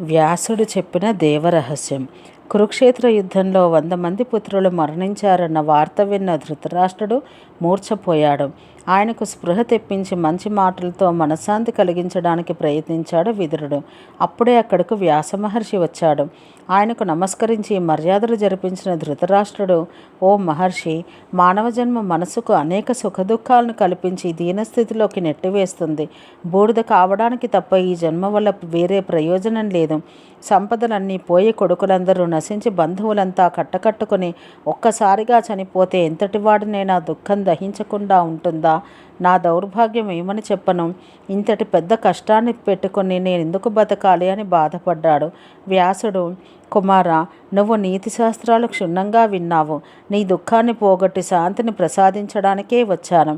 వ్యాసుడు చెప్పిన దేవరహస్యం. కురుక్షేత్ర యుద్ధంలో వంద మంది పుత్రులు మరణించారన్న వార్త విన్న ధృతరాష్ట్రుడు మూర్ఛపోయాడు. ఆయనకు స్పృహ తెప్పించి మంచి మాటలతో మనశ్శాంతి కలిగించడానికి ప్రయత్నించాడు విదురుడు. అప్పుడే అక్కడకు వ్యాసమహర్షి వచ్చాడు. ఆయనకు నమస్కరించి మర్యాదలు జరిపించిన ధృతరాష్ట్రుడు ఓ మహర్షి మానవ జన్మ మనసుకు అనేక సుఖదుఖాలను కల్పించి దీనస్థితిలోకి నెట్టివేస్తుంది. బూడిద కావడానికి తప్ప ఈ జన్మ వల్ల వేరే ప్రయోజనం లేదు. సంపదలన్నీ పోయి కొడుకులందరూ నశించి బంధువులంతా కట్టకట్టుకుని ఒక్కసారిగా చనిపోతే ఎంతటి వాడినైనా దుఃఖం దహించకుండా ఉంటుందా? నా దౌర్భాగ్యం ఏమని చెప్పను? ఇంతటి పెద్ద కష్టాన్ని పెట్టుకొని నేను ఎందుకు బతకాలి అని బాధపడ్డాడు. వ్యాసుడు కుమార నువ్వు నీతి శాస్త్రాలు క్షుణ్ణంగా విన్నావు. నీ దుఃఖాన్ని పోగొట్టి శాంతిని ప్రసాదించడానికే వచ్చాను.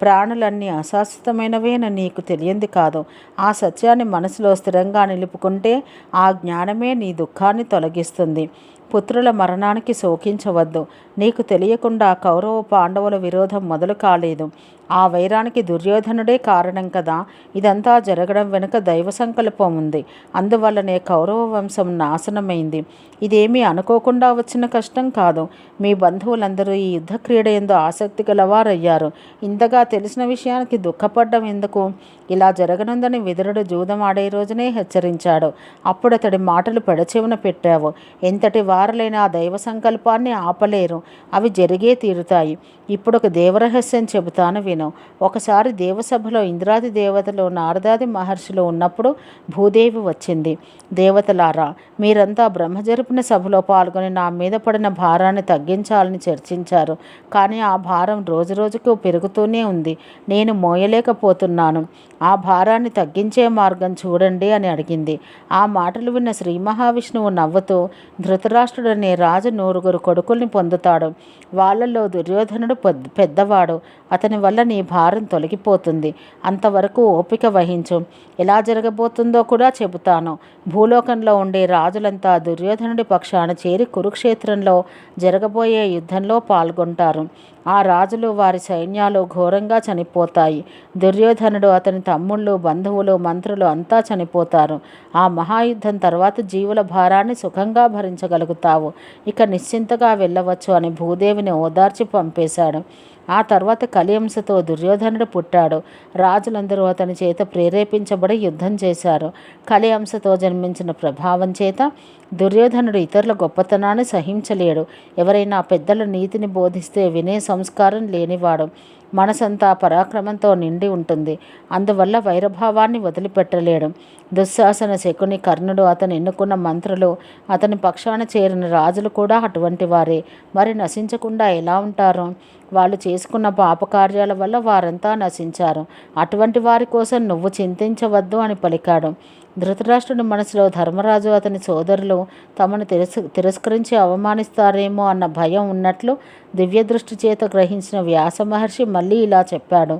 ప్రాణులన్నీ అశాశ్వతమైనవేనని నీకు తెలియంది కాదు. ఆ సత్యాన్ని మనసులో స్థిరంగా నిలుపుకుంటే ఆ జ్ఞానమే నీ దుఃఖాన్ని తొలగిస్తుంది. పుత్రుల మరణానికి శోకించవద్దు. నీకు తెలియకుండా కౌరవ పాండవుల విరోధం మొదలు కాలేదు ఆ వైరానికి దుర్యోధనుడే కారణం కదా. ఇదంతా జరగడం వెనుక దైవ సంకల్పం ఉంది. అందువల్లనే కౌరవ వంశం నాశనమైంది. ఇదేమీ అనుకోకుండా వచ్చిన కష్టం కాదు. మీ బంధువులందరూ ఈ యుద్ధ క్రీడ ఎందు ఆసక్తి గలవారయ్యారు. ఇంతగా తెలిసిన విషయానికి దుఃఖపడ్డం ఎందుకు? ఇలా జరగనుందని విదురుడు జూదం ఆడే రోజునే హెచ్చరించాడు. అప్పుడు అతడి మాటలు పెడచెవున పెట్టావు. ఎంతటి వారలైన ఆ దైవ సంకల్పాన్ని ఆపలేరు. అవి జరిగే తీరుతాయి. ఇప్పుడు ఒక దేవరహస్యం చెబుతాను విను. ఒకసారి దేవసభలో ఇంద్రాది దేవతలు నారదాది మహర్షులు ఉన్నప్పుడు భూదేవి వచ్చింది. దేవతలారా మీరంతా బ్రహ్మ జరిపిన సభలో పాల్గొని నా మీద పడిన భారాన్ని తగ్గించాలని చర్చించారు. కానీ ఆ భారం రోజురోజుకు పెరుగుతూనే ఉంది. నేను మోయలేకపోతున్నాను. ఆ భారాన్ని తగ్గించే మార్గం చూడండి అని అడిగింది. ఆ మాటలు విన్న శ్రీ మహావిష్ణువు నవ్వుతూ ధృతరాష్ట్రుడనే రాజు నూరుగురు కొడుకుల్ని పొందుతాడు. వాళ్ళల్లో దుర్యోధనుడు పెద్దవాడు. అతని వల్ల నీ భారం తొలగిపోతుంది. అంతవరకు ఓపిక వహించు. ఎలా జరగబోతుందో కూడా చెబుతాను. భూలోకంలో ఉండే రాజులంతా దుర్యోధనుడి పక్షాన చేరి కురుక్షేత్రంలో జరగబోయే యుద్ధంలో పాల్గొంటారు. ఆ రాజులు వారి సైన్యాలు ఘోరంగా చనిపోతాయి. దుర్యోధనుడు అతని తమ్ముళ్ళు బంధువులు మంత్రులు అంతా చనిపోతారు. ఆ మహాయుద్ధం తర్వాత జీవుల భారాన్ని సుఖంగా భరించగలుగుతావు. ఇక నిశ్చింతగా వెళ్ళవచ్చు అని భూదేవిని ఓదార్చి పంపేశాడు. ఆ తర్వాత కలియంసతో దుర్యోధనుడు పుట్టాడు. రాజులందరూ అతని చేత ప్రేరేపించబడి యుద్ధం చేశారు. కలియంసతో జన్మించిన ప్రభావం చేత దుర్యోధనుడు ఇతరుల గొప్పతనాన్ని సహించలేడు. ఎవరైనా పెద్దల నీతిని బోధిస్తే వినే సంస్కారం లేనివాడు. మనసంతా పరాక్రమంతో నిండి ఉంటుంది. అందువల్ల వైరభావాన్ని వదిలిపెట్టలేడు. దుశ్శాసన శకుని కర్ణుడు అతను ఎన్నుకున్న మంత్రులు అతని పక్షాన చేరిన రాజులు కూడా అటువంటి వారే. మరి నశించకుండా ఎలా ఉంటారు? వాళ్ళు చేసుకున్న పాపకార్యాల వల్ల వారంతా నశించారు. అటువంటి వారి కోసం నువ్వు చింతించవద్దు అని పలికాడు. ధృతరాష్ట్రుడి మనసులో ధర్మరాజు అతని సోదరులు తమను తిరస్ తిరస్కరించి అవమానిస్తారేమో అన్న భయం ఉన్నట్లు దివ్యదృష్టి చేత గ్రహించిన వ్యాస మహర్షి మళ్ళీ ఇలా చెప్పాడు.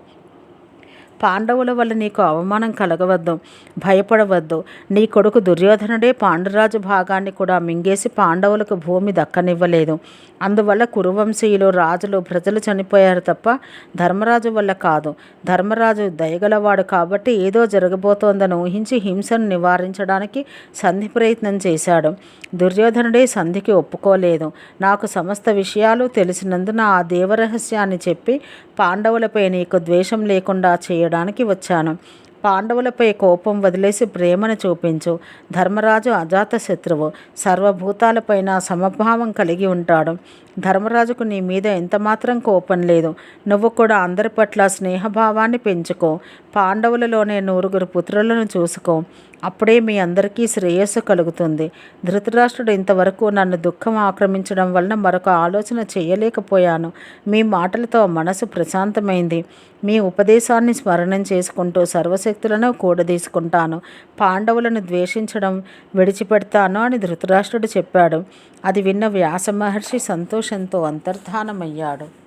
పాండవుల వల్ల నీకు అవమానం కలగవద్దు భయపడవద్దు. నీ కొడుకు దుర్యోధనుడే పాండురాజు భాగాన్ని కూడా మింగేసి పాండవులకు భూమి దక్కనివ్వలేదు. అందువల్ల కురువంశీయులు రాజులు ప్రజలు చనిపోయారు తప్ప ధర్మరాజు వల్ల కాదు. ధర్మరాజు దయగలవాడు కాబట్టి ఏదో జరగబోతోందని ఊహించి హింసను నివారించడానికి సంధి ప్రయత్నం చేశాడు. దుర్యోధనుడే సంధికి ఒప్పుకోలేదు. నాకు సమస్త విషయాలు తెలిసినందున ఆ దేవరహస్యాన్ని చెప్పి పాండవులపై నీకు ద్వేషం లేకుండా చేయడం చేయడానికి వచ్చాను. పాండవులపై కోపం వదిలేసి ప్రేమను చూపించు. ధర్మరాజు అజాతశత్రువు సర్వభూతాలపైన సమభావం కలిగి ఉంటాడు. ధర్మరాజుకు నీ మీద ఎంతమాత్రం కోపం లేదు. నువ్వు కూడా అందరి పట్ల స్నేహభావాన్ని పెంచుకో. పాండవులలోనే నూరుగురు పుత్రులను చూసుకో. అప్పుడే మీ అందరికీ శ్రేయస్సు కలుగుతుంది. ధృతరాష్ట్రుడు ఇంతవరకు నన్ను దుఃఖం ఆక్రమించడం వలన మరొక ఆలోచన చేయలేకపోయాను. మీ మాటలతో మనసు ప్రశాంతమైంది. మీ ఉపదేశాన్ని స్మరణం చేసుకుంటూ సర్వశక్తులను కూడదీసుకుంటాను. పాండవులను ద్వేషించడం విడిచిపెడతాను అని ధృతరాష్ట్రుడు చెప్పాడు. అది విన్న వ్యాస మహర్షి సంతోషంతో అంతర్ధానమయ్యాడు.